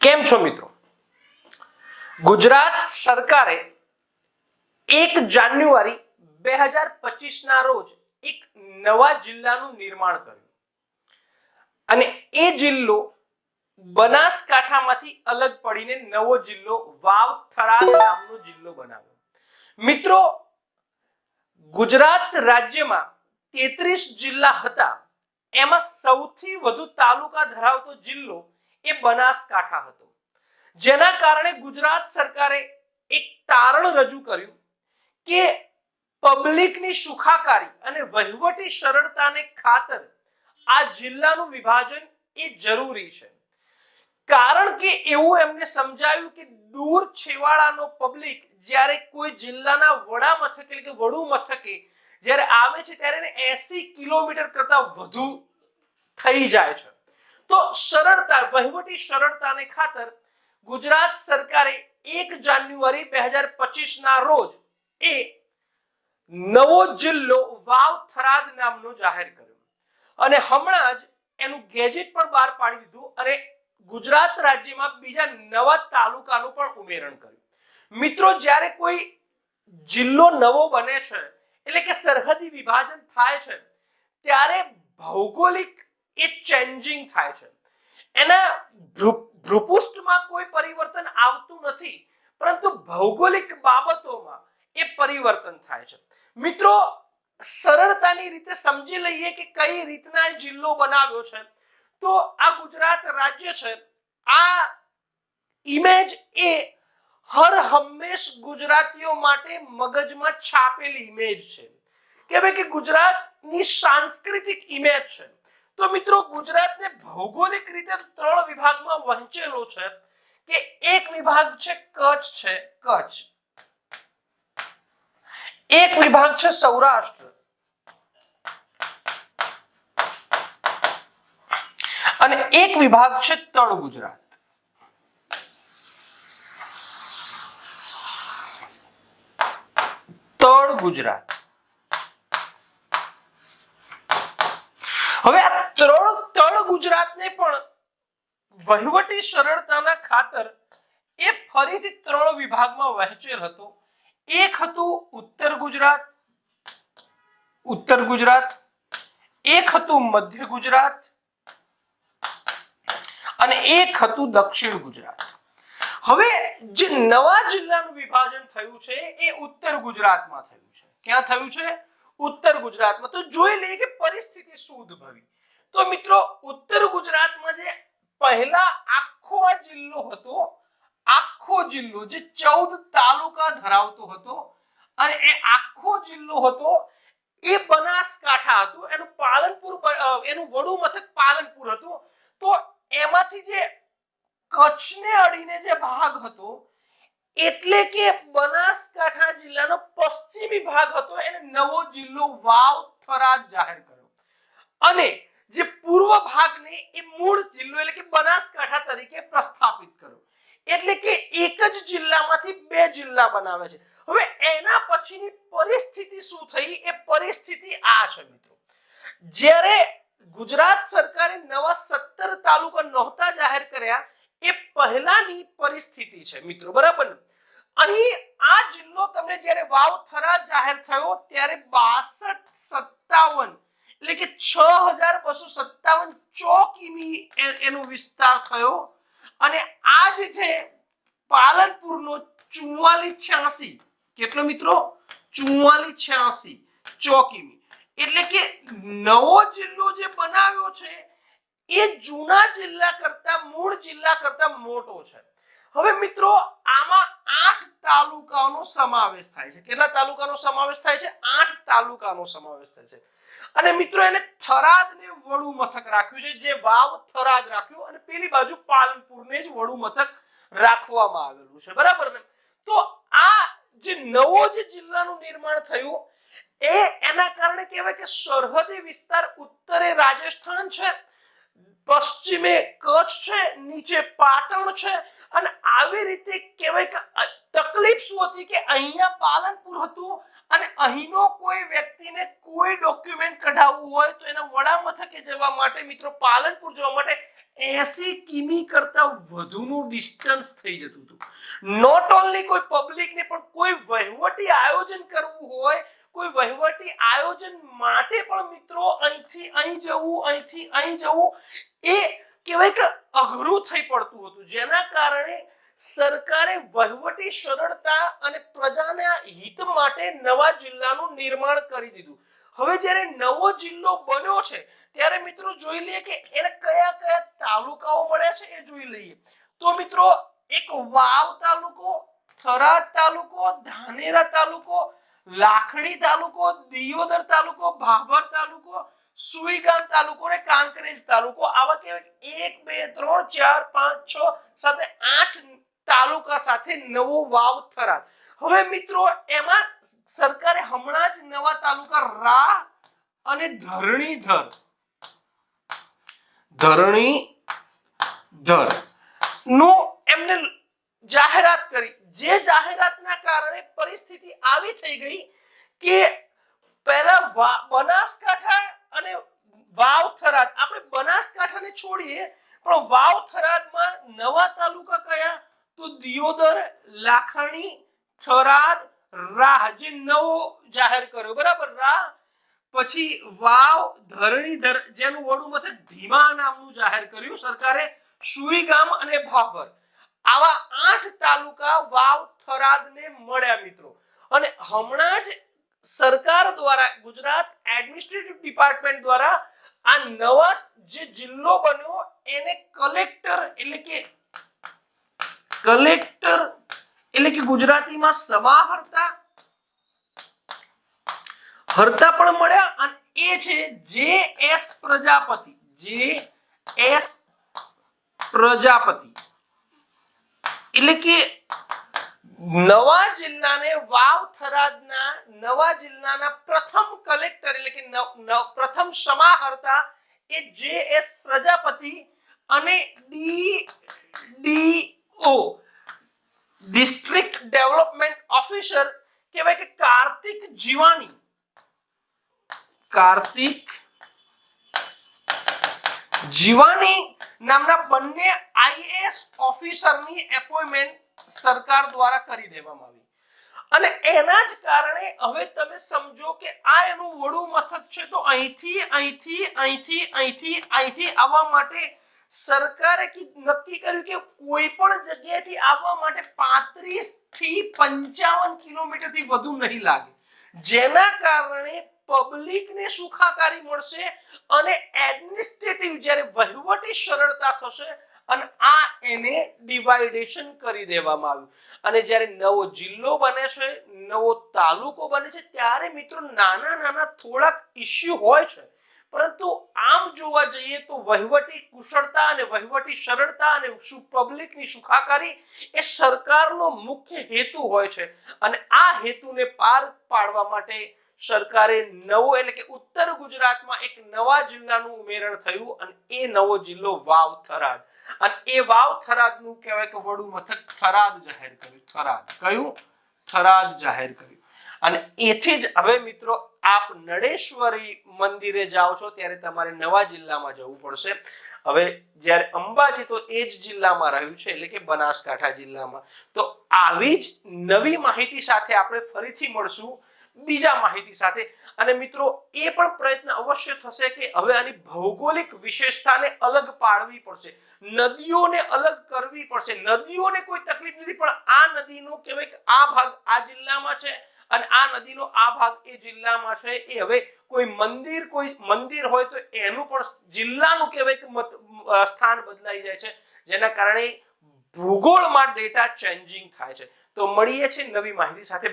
કેમ છો મિત્રો? ગુજરાત સરકારે એક જાન્યુઆરી બે હજાર પચીસ ના રોજ એક નવા જિલ્લાનું નિર્માણ કર્યું. અને એ જિલ્લો બનાસકાંઠામાંથી અલગ પડીને નવો જિલ્લો વાવ થરાદ નામનો જિલ્લો બનાવ્યો. મિત્રો, ગુજરાત રાજ્યમાં તેત્રીસ જિલ્લા હતા. એમાં સૌથી વધુ તાલુકા ધરાવતો જિલ્લો એ બનાસકાંઠા હતો. જેના કારણે ગુજરાત સરકારે એક તારણ રજૂ કર્યું કે પબ્લિકની સુખાકારી અને વહીવટી સરળતાને ખાતર આ જિલ્લાનું વિભાજન એ જરૂરી છે. કારણ કે એવું એમને સમજાયું કે દૂર છેવાડાનો પબ્લિક જ્યારે કોઈ જિલ્લાના વડા મથકે એટલે કે વડુ મથકે જ્યારે આવે છે ત્યારે એને 80 કિલોમીટર કરતા વધુ થઈ જાય છે. તો સરળતા, વહીવટી સરળતાને ખાતર ગુજરાત સરકારે એક જાન્યુઆરી બે હજાર પચીસ ના રોજ એ નવો જિલ્લો વાવ થરાદ નામનો જાહેર કર્યો. અને હમણાં જ એનું ગેજેટ પણ બહાર પાડી દીધું અને ગુજરાત રાજ્યમાં બીજા નવા તાલુકાનું પણ ઉમેરણ કર્યું. મિત્રો, જ્યારે કોઈ જિલ્લો નવો બને છે, એટલે કે સરહદી વિભાજન થાય છે, ત્યારે ભૌગોલિક એ ચેન્જિંગ થાય છે. એના ભૃપુષ્ઠમાં કોઈ પરિવર્તન આવતું નથી, પરંતુ ભૌગોલિક બાબતોમાં એ પરિવર્તન થાય છે. મિત્રો, સરળતાની રીતે સમજી લઈએ કે કઈ રીતના જિલ્લો બનાવ્યો છે, તો આ ગુજરાત રાજ્ય છે. આ ઇમેજ એ હર હંમેશ ગુજરાતીઓ માટે મગજમાં છાપેલી ઇમેજ છે. કે ભાઈ કે ગુજરાતની સાંસ્કૃતિક ઇમેજ છે. તો મિત્રો ગુજરાતને ભૌગોલિક રીતે ત્રણ વિભાગમાં વહેંચેલો છે કે એક વિભાગ છે કચ્છ છે કચ્છ. એક વિભાગ છે સૌરાષ્ટ્ર. અને એક વિભાગ છે તળ ગુજરાત. તળ ગુજરાત. હવે આ ત્રણ તળ ગુજરાતને પણ વહીવટી સરળતાના ખાતર એ ફરીથી ત્રણ વિભાગમાં વહેંચેલ હતો. એક હતું ઉત્તર ગુજરાત ઉત્તર ગુજરાત, એક હતું મધ્ય ગુજરાત અને એક હતું દક્ષિણ ગુજરાત. હવે જે નવા જિલ્લાનું વિભાજન થયું છે એ ઉત્તર ગુજરાતમાં થયું છે. ક્યાં થયું છે? ઉત્તર ગુજરાતમાં. તો જોઈ લઈએ કે પરિસ્થિતિ શું ઉદ્ભવી તો મિત્રો, ઉત્તર ગુજરાતમાં જે પહેલા આખો જિલ્લો હતો, આખો જિલ્લો જે ચૌદ તાલુકા ધરાવતો હતો, અને એ આખો જિલ્લો હતો, એ બનાસકાંઠા હતું, એનું પાલનપુર એનું વડુ મથક પાલનપુર હતું. તો એમાંથી જે કચ્છને અડીને જે ભાગ હતો, એટલે કે બનાસકાંઠા જિલ્લાનો પશ્ચિમી ભાગ હતો, એને નવો જિલ્લો વાવ થરાદ જાહેર કર્યો. અને જે પૂર્વ ભાગને એ મૂળ જિલ્લો એટલે કે બનાસકાંઠા તરીકે પ્રસ્થાપિત કર્યો. એટલે કે એક જ જિલ્લામાંથી બે જિલ્લા બનાવે છે. હવે એના પછીની પરિસ્થિતિ શું થઈ? એ પરિસ્થિતિ આ છે મિત્રો. જ્યારે ગુજરાત સરકારે નવા સત્તર તાલુકા નહોતા જાહેર કર્યા, એ પહેલાની પરિસ્થિતિ છે મિત્રો, બરાબર ને? અહીં આ જિલ્લો તમને જ્યારે વાવ થરા જાહેર થયો, ત્યારે બાસઠ સત્તાવન એટલે કે છ હજાર બસો સત્તાવન ચોકીમી એનો વિસ્તાર થયો અને આ જે છે પાલનપુરનો ચુમ્માલીસ છ્યાસી, કેટલો મિત્રો? ચુમ્માલીસ છ્યાસી ચોકીમી એટલે કે નવો જિલ્લો જે બનાવ્યો છે, એ જૂના જિલ્લા કરતા, મૂળ જિલ્લા કરતા મોટો છે. હવે મિત્રો, આમાં આઠ તાલુકાનો સમાવેશ થાય છે. કેટલા તાલુકાનો સમાવેશ થાય છે? આઠ તાલુકાનો સમાવેશ થાય છે. અને મિત્રો, એને થરાદ ને વડુ મથક રાખ્યું છે. જે વાવ થરાદ રાખ્યું અને પેલી બાજુ પાલનપુરને જ વડુ મથક રાખવામાં આવેલું છે. બરાબર ને? તો આ જે નવો જે જિલ્લાનું નિર્માણ થયું, એ એના કારણે કહેવાય કે સરહદી વિસ્તાર ઉત્તરે રાજસ્થાન છે, પશ્ચિમે કચ્છ છે, નીચે પાટણ છે અને આવી રીતે કહેવાય કે તકલીફ શું હતી કે અહીંયા પાલનપુર હતું અને અહીંનો કોઈ વ્યક્તિને કોઈ ડોક્યુમેન્ટ કઢાવવું હોય તો એના વડા મથકે જવા માટે, મિત્રો, પાલનપુર જવા માટે એસી કિમી કરતા વધુનું ડિસ્ટન્સ થઈ જતું હતું. નોટ ઓનલી કોઈ પબ્લિક ને પણ કોઈ વહીવટી આયોજન કરવું હોય, કોઈ વહીવટી આયોજન માટે પણ મિત્રો અહીંથી અહીં જવું, અહીંથી અહીં જવું, એ કહેવાય કે અઘરું થઈ પડતું હતું. જેના કારણે સરકારે વહીવટી સરળતા અને પ્રજાના હિત માટે નવા જિલ્લાનું નિર્માણ કરી દીધું. હવે જ્યારે નવો જિલ્લો બન્યો છે, ત્યારે મિત્રો જોઈ લઈએ કે એને કયા કયા તાલુકાઓ મળ્યા છે એ જોઈ લઈએ. તો મિત્રો, એક વાવ તાલુકો, થરાદ તાલુકો, ધાનેરા તાલુકો, લાખણી તાલુકો, દિયોદર તાલુકો, ભાભર તાલુકો સુઈગામ તાલુકો અને કાંકરેજ તાલુકો. આવા કહેવાય એક, બે, ત્રણ, ચાર, પાંચ, છ સાથે આઠ તાલુકા સાથે નવો વાવ થરાદ. હવે મિત્રો, એમાં સરકારે હમણાં જ નવા તાલુકા રા અને ધરણીધર. ધરણીધર. નું એમને જાહેરાત કરી. જે જાહેરાતના કારણે પરિસ્થિતિ આવી થઈ ગઈ કે પહેલા વા- બનાસકાંઠા અને વાવ થરાદ આપણે બનાસકાંઠાને છોડીએ, પણ વાવ થરાદમાં નવા તાલુકા કયા? તો દિયોદર, લાખણી, થરાદ, રાહ, જે નવો જાહેર કર્યો, બરાબર? રાહ. પછી વાવ, ધરણીધર, જેનું વડું મથક ભીમા નામનું જાહેર કર્યું સરકારે સુઈગામ અને ભાભર. આવા આઠ તાલુકા વાવ થરાદને મળ્યા, મિત્રો. અને હમણાં જ સરકાર દ્વારા ગુજરાત એડમિનિસ્ટ્રેટિવ ડિપાર્ટમેન્ટ દ્વારા આ નવા જે જિલ્લો બન્યો એને કલેક્ટર એટલે કે કલેક્ટર એટલે કે ગુજરાતીમાં સમાહર્તા હર્તા પણ મળ્યા અને એ છે જે એસ પ્રજાપતિ, જે એસ પ્રજાપતિ. એટલે કે નવા જિલ્લાને વાવ થરાદના, નવા જિલ્લાના પ્રથમ કલેક્ટર એટલે કે પ્રથમ સમાહર્તા એ જે એસ પ્રજાપતિ અને D D O district development officer કહેવાય કે કાર્તિક જીવાણી. કાર્તિક જીવાણી નામના બંને આઈએએસ ઓફિસરની એપોઇન્ટમેન્ટ સરકાર દ્વારા કરી દેવામાં આવી. અને એના જ કારણે હવે તમે સમજો કે આ એનું વડું મથક છે તો અહીંથી અહીંથી અહીંથી અહીંથી અહીંથી આવવા માટે સરકારે નક્કી કર્યું કે કોઈ પણ જગ્યાએથી આવવા માટે પાંત્રીસથી પંચાવન કિલોમીટરથી વધુ નહીં લાગે. જેના કારણે પબ્લિકને સુખાકારી મળશે અને એડમિનિસ્ટ્રેટિવ જ્યારે વહીવટી સરળતા થશે અને આ એને ડિવાઇડેશન કરી દેવામાં આવ્યું. અને જ્યારે નવો જિલ્લો બને છે, નવો તાલુકો બને છે, ત્યારે મિત્રો નાના નાના થોડાક ઇસ્યુ હોય છે. પરંતુ આમ જોવા જઈએ તો વહીવટી કુશળતા અને વહીવટી સરળતા અને પબ્લિકની સુખાકારી એ સરકારનો મુખ્ય હેતુ હોય છે. અને આ હેતુને પાર પાડવા માટે સરકારે નવો એટલે કે ઉત્તર ગુજરાતમાં એક નવા જિલ્લાનું ઉમેરણ થયું અને એ નવો જિલ્લો વાવ થરાદ. અને એ વાવ થરાદનું કહેવાય કે વડું મથક થરાદ જાહેર કર્યું. થરાદ. કયું? થરાદ જાહેર કર્યું. અને એથી જ હવે મિત્રો આપ નડેશ્વરી મંદિરે જાઓ છો ત્યારે તમારે નવા જિલ્લામાં જવું પડશે. હવે જ્યારે અંબાજી તો એ જ જિલ્લામાં રહ્યું છે એટલે કે બનાસકાંઠા જિલ્લામાં. તો આવી જ નવી માહિતી સાથે આપણે ફરીથી મળશું. બીજા માહિતી સાથે. અને મિત્રો, એ પણ પ્રયત્ન અવશ્ય થશે કે હવે આની ભૌગોલિક વિશેષતાને અલગ પાડવી પડશે. નદીઓને અલગ કરવી પડશે. નદીઓને કોઈ તકલીફ નથી, પણ આ નદીનો કહેવાય આ ભાગ આ જિલ્લામાં છે અને આ નદીનો આ ભાગ એ જિલ્લામાં છે. એ હવે કોઈ મંદિર કોઈ મંદિર હોય તો એનું પણ જિલ્લાનું કહેવાય કે સ્થાન બદલાઈ જાય છે. જેના કારણે ભૂગોળમાં ડેટા ચેન્જિંગ થાય છે. તો મળીએ છીએ નવી માહિતી સાથે.